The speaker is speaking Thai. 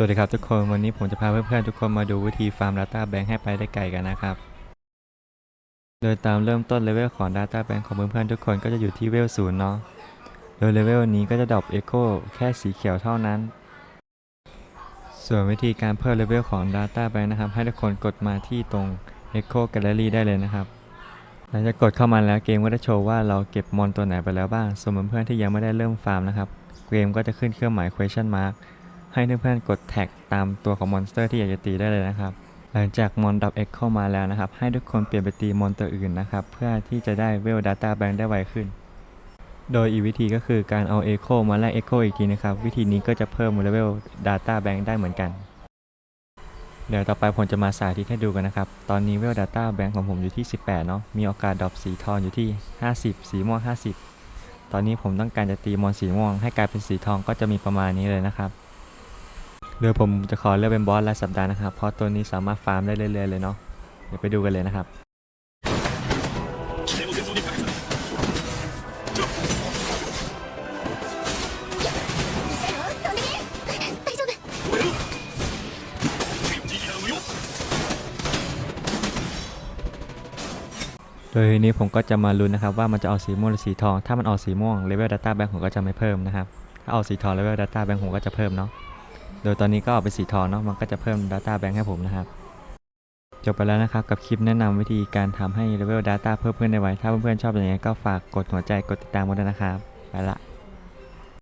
สวัสดีครับทุกคนวันนี้ผมจะพาเพื่อนๆทุกคนมาดูวิธีฟาร์ม Data Bank ให้ไปได้ไกลกันนะครับ โดยตามเริ่มต้นเลเวลของ Data Bank ของเพื่อนๆทุกคนก็จะอยู่ที่เวลศูนย์เนาะโดยเลเวลนี้ก็จะดรอป Echo แค่สีเขียวเท่านั้น ส่วนวิธีการเพิ่มเลเวลของ Data Bank นะครับ ให้ทุกคนกดมาที่ตรง Echo Gallery ได้เลยนะครับหลังจากกดเข้ามาแล้วเกมก็จะโชว์ว่าเราเก็บมอนตัวไหนไปแล้วบ้างส่วนเพื่อนๆที่ยังไม่ได้เริ่มฟาร์มนะครับเกมก็จะขึ้นเครื่องหมาย question mark ให้เพื่อนๆกดแท็กตามตัวของมอนสเตอร์ที่อยากจะตีได้เลยนะครับ หลังจากมอนดับเอ็กเข้ามาแล้วนะครับ ให้ทุกคนเปลี่ยนไปตีมอนตัวอื่นนะครับ เพื่อที่จะได้เวล Data Bank ได้ไวขึ้น โดยอีกวิธีก็คือการเอา Echo มาแลก Echo อีกทีนะครับ วิธีนี้ก็จะเพิ่มเลเวล Data Bank ได้เหมือนกัน เดี๋ยวต่อไปผมจะมาสาธิตให้ดูกันนะครับ ตอนนี้เวล Data Bank ของผมอยู่ที่ 18 เนาะ มีโอกาสดรอปสีทองอยู่ที่ 50 สีม่วง 50ตอนนี้ผมต้องการจะตีมอนสีม่วงให้กลายเป็นสีทองก็จะมีประมาณนี้เลยนะครับ โดยผมจะขอเลือกเป็นบอสรายสัปดาห์นะครับ เพราะตัวนี้สามารถฟาร์มได้เรื่อยๆเลยเนาะ เดี๋ยวไปดูกันเลยนะครับโดยทีนี้ผมก็จะมาลุ้นนะครับว่ามันจะออกสีม่วงหรือสีทอง ถ้ามันออกสีม่วงเลเวลดัตต้าแบงค์ผมก็จะไม่เพิ่มนะครับ ถ้าออกสีทองเลเวลดัตต้าแบงค์ผมก็จะเพิ่มเนาะ โดยตอนนี้ก็ออกเป็นสีทองเนาะมันก็จะเพิ่ม Data Bank ให้ผมนะครับ จบไปแล้วนะครับกับคลิปแนะนำวิธีการทำให้เลเวล Data เพิ่มเพื่อนได้ไวถ้าเพื่อนๆชอบอย่างนี้ก็ฝากกดหัวใจกดติดตามกันด้วยนะครับไปละ